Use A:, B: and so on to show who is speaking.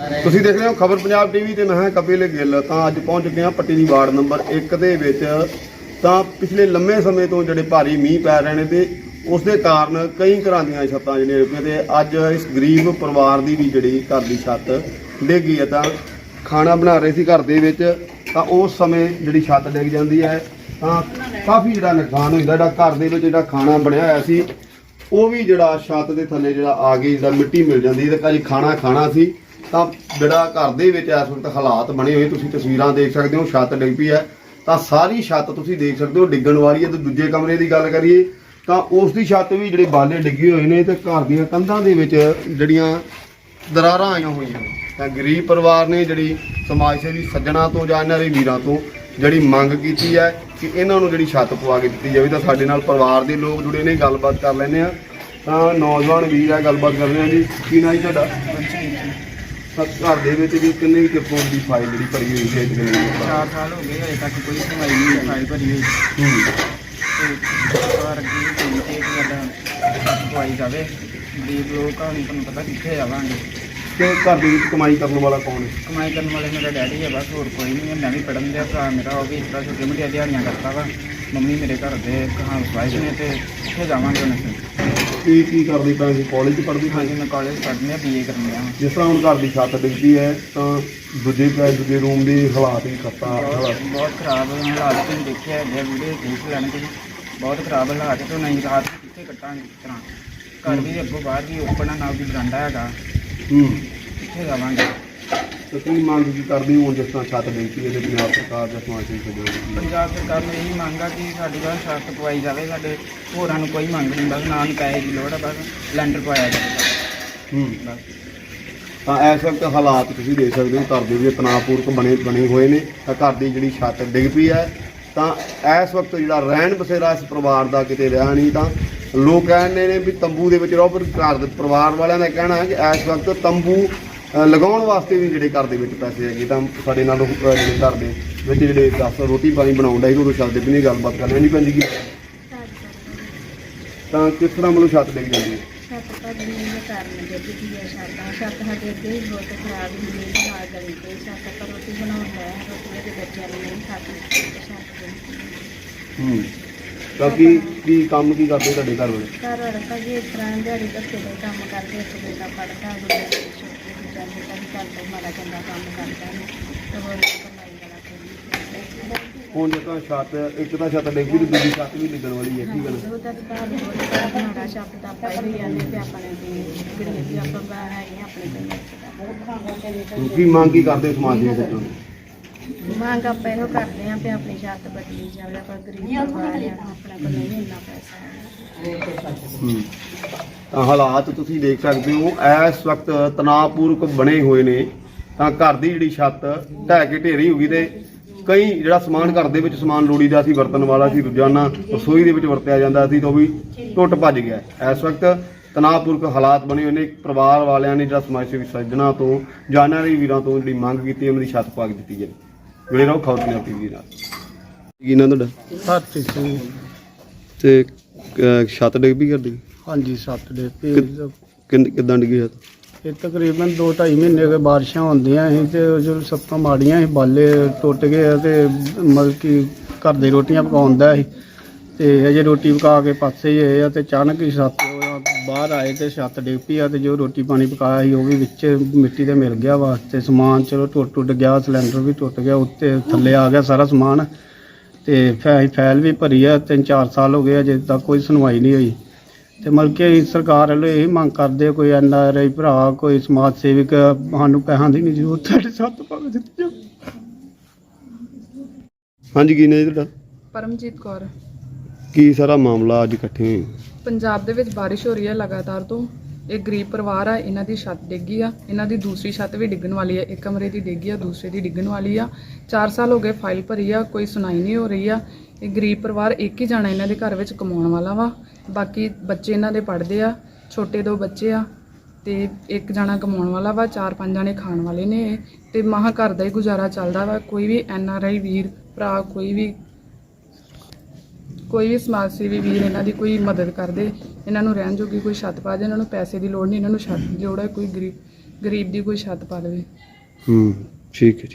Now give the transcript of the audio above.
A: ਤੁਸੀਂ ਦੇਖ ਰਹੇ ਹੋ ਖਬਰ ਪੰਜਾਬ ਟੀਵੀ ਤੇ, ਮੈਂ ਹਾਂ ਕਪਿਲ ਗਿੱਲ। ਤਾਂ ਅੱਜ ਪਹੁੰਚ ਚੁੱਕੇ ਹਾਂ ਪੱਟੀ ਦੀ ਵਾਰਡ ਨੰਬਰ 1 ਦੇ ਵਿੱਚ। ਤਾਂ ਪਿਛਲੇ ਲੰਮੇ ਸਮੇਂ ਤੋਂ ਜਿਹੜੇ ਭਾਰੀ ਮੀਂਹ ਪੈ ਰਹੇ ਨੇ ਤੇ ਉਸ ਦੇ ਕਾਰਨ ਕਈ ਘਰਾਂ ਦੀਆਂ ਛੱਤਾਂ ਜਿਹੜੀਆਂ ਡਿੱਗੀਆਂ ਤੇ ਅੱਜ ਇਸ ਗਰੀਬ ਪਰਿਵਾਰ ਦੀ ਵੀ ਜਿਹੜੀ ਘਰ ਦੀ ਛੱਤ ਡਿੱਗ ਗਈ ਹੈ। ਤਾਂ ਖਾਣਾ ਬਣਾ ਰਹੇ ਸੀ ਘਰ ਦੇ ਵਿੱਚ, ਤਾਂ ਉਸ ਸਮੇਂ ਜਿਹੜੀ ਛੱਤ ਡਿੱਗ ਜਾਂਦੀ ਹੈ, ਤਾਂ ਕਾਫੀ ਜਿਹੜਾ ਨੁਕਸਾਨ ਹੁੰਦਾ। ਜਿਹੜਾ ਘਰ ਦੇ ਵਿੱਚ ਜਿਹੜਾ ਖਾਣਾ ਬਣਿਆ ਹੋਇਆ ਸੀ, ਉਹ ਵੀ ਜਿਹੜਾ ਛੱਤ ਦੇ ਥੱਲੇ ਜਿਹੜਾ ਆ ਗਈ, ਜਿਹੜਾ ਮਿੱਟੀ ਮਿਲ ਜਾਂਦੀ ਤੇ ਕਾਜੀ ਖਾਣਾ ਖਾਣਾ ਸੀ। ਤਾਂ ਜਿਹੜਾ ਘਰ ਦੇ ਵਿੱਚ ਇਸ ਵਕਤ ਹਾਲਾਤ ਬਣੇ ਹੋਏ, ਤੁਸੀਂ ਤਸਵੀਰਾਂ ਦੇਖ ਸਕਦੇ ਹੋ, ਛੱਤ ਡਿੱਗ ਪਈ ਹੈ। ਤਾਂ ਸਾਰੀ ਛੱਤ ਤੁਸੀਂ ਦੇਖ ਸਕਦੇ ਹੋ, ਡਿੱਗਣ ਵਾਲੀ ਹੈ। ਤੇ ਦੂਜੇ ਕਮਰੇ ਦੀ ਗੱਲ ਕਰੀਏ, ਤਾਂ ਉਸ ਦੀ ਛੱਤ ਵੀ ਜਿਹੜੇ ਬਾਲੇ ਡਿੱਗੇ ਹੋਏ ਨੇ ਤੇ ਘਰ ਦੀਆਂ ਕੰਧਾਂ ਦੇ ਵਿੱਚ ਜਿਹੜੀਆਂ ਦਰਾਰਾਂ ਆਈਆਂ ਹੋਈਆਂ ਤਾਂ ਗਰੀਬ ਪਰਿਵਾਰ ਨੇ ਜਿਹੜੀ ਸਮਾਜ ਸੇਵੀ ਸੱਜਣਾ ਤੋਂ ਜਾਂ ਇਹਨਾਂ ਦੇ ਵੀਰਾਂ ਤੋਂ ਜਿਹੜੀ ਮੰਗ ਕੀਤੀ ਹੈ ਕਿ ਇਹਨਾਂ ਨੂੰ ਜਿਹੜੀ ਛੱਤ ਪਵਾ ਕੇ ਦਿੱਤੀ ਜਾਵੇ, ਤਾਂ ਸਾਡੇ ਨਾਲ ਪਰਿਵਾਰ ਦੇ ਲੋਕ ਜੁੜੇ ਨੇ, ਗੱਲਬਾਤ ਕਰ ਲੈਂਦੇ ਆ ਤਾਂ ਨੌਜਵਾਨ ਵੀਰ ਆ, ਗੱਲਬਾਤ ਕਰਦੇ ਆ ਜੀ। ਕੀ ਨਾਂ ਜੀ ਤੁਹਾਡਾ? ਘਰ ਦੇ ਵਿੱਚ ਜੀ ਕਿੰਨੇ ਕਿ ਫੋਨ ਦੀ ਫਾਈਲ ਜਿਹੜੀ ਭਰੀ ਹੋਈ ਹੈ ਕਿੰਨੇ
B: ਚਾਰ ਸਾਲ ਹੋ ਗਏ ਹਜੇ ਤੱਕ ਕੋਈ ਸੁਣਵਾਈ ਨਹੀਂ ਫਾਈਲ ਭਰੀ ਹੋਈ। ਤੇ ਵਾਰ ਅੱਗੇ ਵੀ ਕੋਈ ਤੇ ਇੱਕ ਸਾਡਾ ਸੁਣਵਾਈ ਜਾਵੇ ਗਰੀਬ ਲੋਕ ਆ ਤੁਹਾਨੂੰ ਪਤਾ ਕਿੱਥੇ ਜਾਵਾਂਗੇ।
A: ਤੇ ਘਰ ਦੇ ਵਿੱਚ ਕਮਾਈ ਕਰਨ ਵਾਲਾ ਕੌਣ ਹੈ?
B: ਕਮਾਈ ਕਰਨ ਵਾਲੇ ਮੇਰਾ ਡੈਡੀ ਹੈ ਬਸ ਹੋਰ ਕੋਈ ਨਹੀਂ ਹੈ ਮੈਂ ਵੀ ਪੜਨ ਦੇ ਭਰਾ ਮੇਰਾ ਉਹ ਵੀ ਇਸ ਤਰ੍ਹਾਂ ਛੋਟੇ ਮੋਟੀਆਂ ਦਿਹਾੜੀਆਂ ਕਰਦਾ ਵਾ। ਮੰਮੀ ਮੇਰੇ ਘਰ ਦੇ ਹਾਊਸ ਵਾਈਫ ਨੇ ਤੇ ਕਿੱਥੇ ਜਾਵਾਂਗੇ
A: ਕੀ ਕੀ ਕਰਦੀ ਤਾਂ ਜੀ? ਕਾਲਜ ਪੜ੍ਹਦੀ?
B: ਹਾਂਜੀ ਮੈਂ ਕਾਲਜ ਪੜ੍ਹਨੇ ਆ ਬੀਏ ਕਰਨੇ ਆ।
A: ਜਿਸ ਤਰ੍ਹਾਂ ਹੁਣ ਘਰ ਦੀ ਛੱਤ ਡਿੱਗਦੀ ਹੈ ਤਾਂ ਦੂਜੇ ਪੈ ਦੂਜੇ ਰੂਮ ਦੀ ਹਾਲਾਤ ਵੀ ਖੱਤਾ
B: ਬਹੁਤ
A: ਹਾਲਾਤ।
B: ਬਹੁਤ ਖਰਾਬ ਹਾਲਾਤ ਤੁਸੀਂ ਦੇਖਿਆ ਹੈਗੇ ਵੀਡੀਓ ਦੇਖ ਲੈਣ ਤੁਸੀਂ ਬਹੁਤ ਖਰਾਬ ਹਾਲਾਤ ਤੋਂ ਨਹੀਂ ਰਾਤ ਕਿੱਥੇ ਕੱਟਾਂਗੇ ਕਿਸ ਤਰ੍ਹਾਂ। ਘਰ ਵੀ ਅੱਗੋਂ ਬਾਹਰ ਵੀ ਓਪਨ ਆ ਨਾਲ ਵੀ ਬਰਾਂਡਾ ਹੈਗਾ।
A: ਹੂੰ।
B: ਕਿੱਥੇ ਜਾਵਾਂਗੇ?
A: ਤੇ ਕੀ ਮੰਗ ਕੀ ਕਰਦੀ ਹੋ ਜਿਸ ਤਰ੍ਹਾਂ ਛੱਤ ਡਿੱਗਦੀ ਹੈ ਤੇ ਪੰਜਾਬ ਸਰਕਾਰ ਜਾਂ ਸਮਾਜ ਸੇਵੀ ਸੱਜਣਾ
B: ਪੰਜਾਬ ਸਰਕਾਰ ਨੂੰ ਇਹੀ ਮੰਗ ਆ ਕਿ ਸਾਡੀ ਬਸ ਛੱਤ ਪਵਾਈ ਜਾਵੇ ਸਾਡੇ ਹੋਰਾਂ ਨੂੰ ਕੋਈ ਮੰਗ ਨਹੀਂ ਬਸ ਨਾ ਨੂੰ ਪੈਸੇ ਦੀ ਲੋੜ ਆ ਬਸ ਲੈਂਟਰ ਪਵਾਇਆ ਜਾਵੇ।
A: ਹੂੰ।
B: ਬਸ।
A: ਤਾਂ ਇਸ ਵਕਤ ਹਾਲਾਤ ਤੁਸੀਂ ਦੇਖ ਸਕਦੇ ਹੋ ਘਰ ਦੇ ਵੀ ਤਣਾਅਪੂਰਕ ਬਣੇ ਬਣੇ ਹੋਏ ਨੇ ਤਾਂ ਘਰ ਦੀ ਜਿਹੜੀ ਛੱਤ ਡਿੱਗ ਪਈ ਹੈ ਤਾਂ ਇਸ ਵਕਤ ਜਿਹੜਾ ਰਹਿਣ ਬਸੇਰਾ ਇਸ ਪਰਿਵਾਰ ਦਾ ਕਿਤੇ ਰਿਹਾ ਨਹੀਂ ਤਾਂ ਲੋਕ ਕਹਿੰਦੇ ਨੇ ਵੀ ਤੰਬੂ ਦੇ ਵਿੱਚ ਰਹੋ ਪਰ ਘਰ ਦੇ ਪਰਿਵਾਰ ਵਾਲਿਆਂ ਦਾ ਕਹਿਣਾ ਹੈ ਕਿ ਇਸ ਵਕਤ ਤੰਬੂ ਲਗਾਉਣ ਵਾਸਤੇ ਵੀ ਜਿਹੜੇ ਘਰ ਦੇ ਵਿੱਚ ਪੈਸੇ ਹੈਗੇ ਤਾਂ ਸਾਡੇ ਨਾਲ ਅ, ਜਿਹੜੇ ਘਰ ਦੇ ਵਿੱਚ ਜਿਹੜੇ 10 ਰੋਟੀ ਪਾਣੀ ਬਣਾਉਣ ਦਾ ਹੀ ਉਦੋਂ ਚੱਲਦੇ ਵੀ ਨਹੀਂ ਗੱਲਬਾਤ ਕਰਨੀ ਨਹੀਂ ਪੈਂਦੀ ਗੀ। ਤਾਂ ਕਿਸ ਤਰ੍ਹਾਂ ਮਤਲਬ ਛੱਤ ਡਿੱਗ ਜਾਂਦੀ ਹੈ?
C: ਛੱਤ ਭਾਜੀ ਨੇ ਕਾਰਨ ਦਿੱਤੀ ਹੈ ਛੱਤਾਂ ਛੱਤ ਸਾਡੇ ਅੱਗੇ ਹੀ ਬਹੁਤ ਖਰਾਬ ਹੁੰਦੀ ਹੈ ਨਾਲ ਗਲੀ ਤੇ ਛੱਤ ਆਪਾਂ ਰੋਟੀ ਦੇ ਬੱਚਿਆਂ ਨੂੰ ਨਹੀਂ ਖਾਦੀ ਛੱਤ ਦੇ
A: ਹੂੰ। ਤਾਂ ਕੀ ਕੀ ਕੰਮ ਕੀ ਕਰਦੇ ਤੁਹਾਡੇ ਘਰ ਵਾਲੇ?
C: ਘਰ ਵਾਲਾ ਭਾਜੀ ਇਸ ਤਰ੍ਹਾਂ ਦਿਹਾੜੀ ਧੱਕੇ ਦਾ ਕੰਮ ਕਰਦੇ ਇੱਕ ਬੇਟਾ ਪੜਦਾ ਗੁੱਡੇ ਦੇ ਛੋਟੇ ਜਿਹੇ ਜਾਂਦੇ ਤਾਂ ਘਰ ਤੋਂ ਮਾੜਾ ਚੰਗਾ ਕੰਮ ਕਰਦਾ ਨੇ ਤੇ ਹੋਰ ਕਮਾਈ ਵਾਲਾ ਕੋਈ ਨਹੀਂ
A: ਹੁਣ ਜੇ ਤਾਂ ਛੱਤ ਇੱਕ ਤਾਂ ਛੱਤ ਡਿੱਗ ਤੇ ਦੂਜੀ ਛੱਤ ਵੀ ਡਿੱਗਣ ਵਾਲੀ ਹੈ ਕੀ ਗੱਲ?
C: ਉਹ ਤਾਂ ਘਰ ਮਾੜਾ ਸ਼ਬਦ ਜਾਂਦੇ ਤੇ ਆਪਾਂ ਬਾਹਰ ਆਪਣੇ
A: ਕੀ ਮੰਗ ਕੀ ਕਰਦੇ ਸਮਾਜ ਦੇ ਵਿੱਚ?
C: ਮੰਗ ਆਪਾਂ ਇਹੋ ਕਰਦੇ ਆਂ ਕਿ ਆਪਣੀ ਛੱਤ ਬਦਲੀ ਜਾਵੇ ਆਪਾਂ ਗਰੀਬ ਪਰਿਵਾਰ ਆ ਆਪਣੇ ਕੋਲ ਨਹੀਂ ਇੰਨਾ ਪੈਸਾ ਹੈ।
A: ਹੂੰ। ਤਾਂ ਹਾਲਾਤ ਤੁਸੀਂ ਦੇਖ ਸਕਦੇ ਹੋ ਇਸ ਵਕਤ ਤਣਾਅਪੂਰਕ ਬਣੇ ਹੋਏ ਨੇ। ਤਾਂ ਘਰ ਦੀ ਜਿਹੜੀ ਛੱਤ ਢਹਿ ਕੇ ਢੇਰੀ ਹੋ ਗਈ ਤੇ ਕਈ ਜਿਹੜਾ ਸਮਾਨ ਘਰ ਦੇ ਵਿੱਚ ਸਮਾਨ ਲੋੜੀਦਾ ਸੀ ਵਰਤਣ ਵਾਲਾ ਸੀ ਰੋਜ਼ਾਨਾ ਰਸੋਈ ਦੇ ਵਿੱਚ ਵਰਤਿਆ ਜਾਂਦਾ ਸੀ ਤਾਂ ਉਹ ਵੀ ਟੁੱਟ ਭੱਜ ਗਿਆ। ਇਸ ਵਕਤ ਤਣਾਅਪੂਰਕ ਹਾਲਾਤ ਬਣੇ ਹੋਏ ਨੇ। ਪਰਿਵਾਰ ਵਾਲਿਆਂ ਨੇ ਜਿਹੜਾ ਸਮਾਜ ਸੇਵੀ ਸੱਜਣਾ ਤੋਂ ਜਾਨਾਂ ਦੇ ਵੀਰਾਂ ਤੋਂ ਜਿਹੜੀ ਮੰਗ ਕੀਤੀ ਉਹਨਾਂ ਦੀ ਛੱਤ ਪਾ ਕੇ ਦਿੱਤੀ ਜਾਵੇ ਜਿਹੜੇ ਰਹੋ ਖਬਰ ਪੰਜਾਬ ਟੀਵੀ ਨਾਲ। ਕੀ ਨਾਂ ਤੁਹਾਡਾ?
D: ਹਰਪ੍ਰੀਤ ਸਿੰਘ।
A: ਤੇ ਅਹ, ਛੱਤ ਡਿੱਗ ਪਈ ਕਰਦੀ
D: ਹਾਂਜੀ ਸੱਤ ਦੇ
A: ਕਿੱਦਾਂ ਡਿੱਗੀ ਛੱਤ
D: ਇਹ ਤਕਰੀਬਨ 2.5 ਮਹੀਨੇ ਕੇ ਬਾਰਿਸ਼ਾਂ ਹੁੰਦੀਆਂ ਸੀ ਤੇ ਉਹ ਜੋ ਸਭ ਤੋਂ ਮਾੜੀਆਂ ਸੀ ਬਾਲੇ ਟੁੱਟ ਗਏ ਆ ਤੇ ਮਤਲਬ ਕਿ ਘਰ ਦੀ ਰੋਟੀਆਂ ਪਕਾਉਂਦਾ ਸੀ। ਤੇ ਅਜੇ ਰੋਟੀ ਪਕਾ ਕੇ ਪਾਸੇ ਹੀ ਹੋਏ ਆ ਤੇ ਅਚਾਨਕ ਹੀ ਛੱਤ ਉਹ ਬਾਹਰ ਆਏ ਤੇ ਛੱਤ ਡਿੱਗ ਪਈ ਆ ਤੇ ਜੋ ਰੋਟੀ ਪਾਣੀ ਪਕਾਇਆ ਸੀ ਉਹ ਵੀ ਵਿੱਚ ਮਿੱਟੀ ਦੇ ਮਿਲ ਗਿਆ ਵਾਸਤੇ ਸਮਾਨ ਚਲੋ ਟੁੱਟ ਟੁੱਟ ਗਿਆ ਸਿਲੰਡਰ ਵੀ ਟੁੱਟ ਗਿਆ ਉੱਤੇ ਥੱਲੇ ਆ ਗਿਆ ਸਾਰਾ ਸਮਾਨ ਤੇ ਫੈ ਫੈਲ ਵੀ ਭਰੀ ਆ ਤਿੰਨ ਚਾਰ ਸਾਲ ਹੋ ਗਏ ਅਜੇ ਤੱਕ ਕੋਈ ਸੁਣਵਾਈ ਨਹੀਂ ਹੋਈ। ਤੇ ਮਤਲਬ ਕਿ ਸਰਕਾਰ ਵੱਲੋਂ ਇਹ ਮੰਗ ਕਰਦੇ ਆ, ਕੋਈ ਐਨ ਆਰ ਆਈ ਭਰਾ ਕੋਈ ਸਮਾਜ ਸੇਵਕ ਸਾਨੂੰ ਪੈਸਿਆਂ ਦੀ ਨਹੀਂ ਜ਼ਰੂਰਤ ਸਾਡੇ ਸੱਤ ਪਾ ਦਿੱਤੀ ਜਾਓ।
A: ਹਾਂਜੀ ਕੀ ਨੇ ਤੁਹਾਡਾ?
E: ਪਰਮਜੀਤ ਕੌਰ।
A: ਕੀ ਸਾਰਾ ਮਾਮਲਾ ਅੱਜ ਇਕੱਠੇ ਹੋਏ?
E: ਪੰਜਾਬ ਦੇ ਵਿੱਚ ਬਾਰਿਸ਼ ਹੋ ਰਹੀ ਹੈ ਲਗਾਤਾਰ ਤੋਂ। ਇਹ ਗਰੀਬ ਪਰਿਵਾਰ ਆ ਇਹਨਾਂ ਦੀ ਛੱਤ ਡਿੱਗੀ ਆ। ਇਹਨਾਂ ਦੀ ਦੂਸਰੀ ਛੱਤ ਵੀ ਡਿੱਗਣ ਵਾਲੀ ਆ ਇੱਕ ਕਮਰੇ ਦੀ ਡਿੱਗੀ ਆ ਦੂਸਰੇ ਦੀ ਡਿੱਗਣ ਵਾਲੀ ਆ। 4 ਸਾਲ ਹੋ ਗਏ ਫਾਈਲ ਭਰੀ ਆ ਕੋਈ ਸੁਣਾਈ ਨਹੀਂ ਹੋ ਰਹੀ ਆ। ਇਹ ਗਰੀਬ ਪਰਿਵਾਰ ਇੱਕ ਹੀ ਜਾਣਾ ਇਹਨਾਂ ਦੇ ਘਰ ਵਿੱਚ ਕਮਾਉਣ ਵਾਲਾ ਵਾ। ਬਾਕੀ ਬੱਚੇ ਇਹਨਾਂ ਦੇ ਪੜ੍ਹਦੇ ਆ ਛੋਟੇ ਦੋ ਬੱਚੇ ਆ ਤੇ ਇੱਕ ਜਾਣਾ ਕਮਾਉਣ ਵਾਲਾ ਵਾ ਚਾਰ ਪੰਜ ਜਾਣੇ ਖਾਣ ਵਾਲੇ ਨੇ ਇਹ, ਤੇ ਮਹਾ ਘਰ ਦਾ ਹੀ ਗੁਜ਼ਾਰਾ ਚੱਲਦਾ ਵਾ ਕੋਈ ਵੀ ਐਨ ਆਰ ਆਈ ਵੀਰ ਭਰਾ ਕੋਈ ਵੀ ਕੋਈ ਵੀ ਸਮਾਜ ਸੇਵੀ ਵੀਰ ਇਹਨਾਂ ਦੀ ਕੋਈ ਮਦਦ ਕਰਦੇ ਇਹਨਾਂ ਨੂੰ ਰਹਿਣ ਜੋਗੀ ਕੋਈ ਛੱਤ ਪਾ ਦੇ ਇਹਨਾਂ ਨੂੰ ਪੈਸੇ ਦੀ ਲੋੜ ਨਹੀਂ ਇਹਨਾਂ ਨੂੰ ਛੱਤ ਦੀ ਲੋੜ ਹੈ ਕੋਈ ਗਰੀਬ ਗਰੀਬ ਦੀ ਕੋਈ ਛੱਤ ਪਾ ਦੇਵੇ।
A: ਹੂੰ ਠੀਕ ਹੈ। ਜੀ।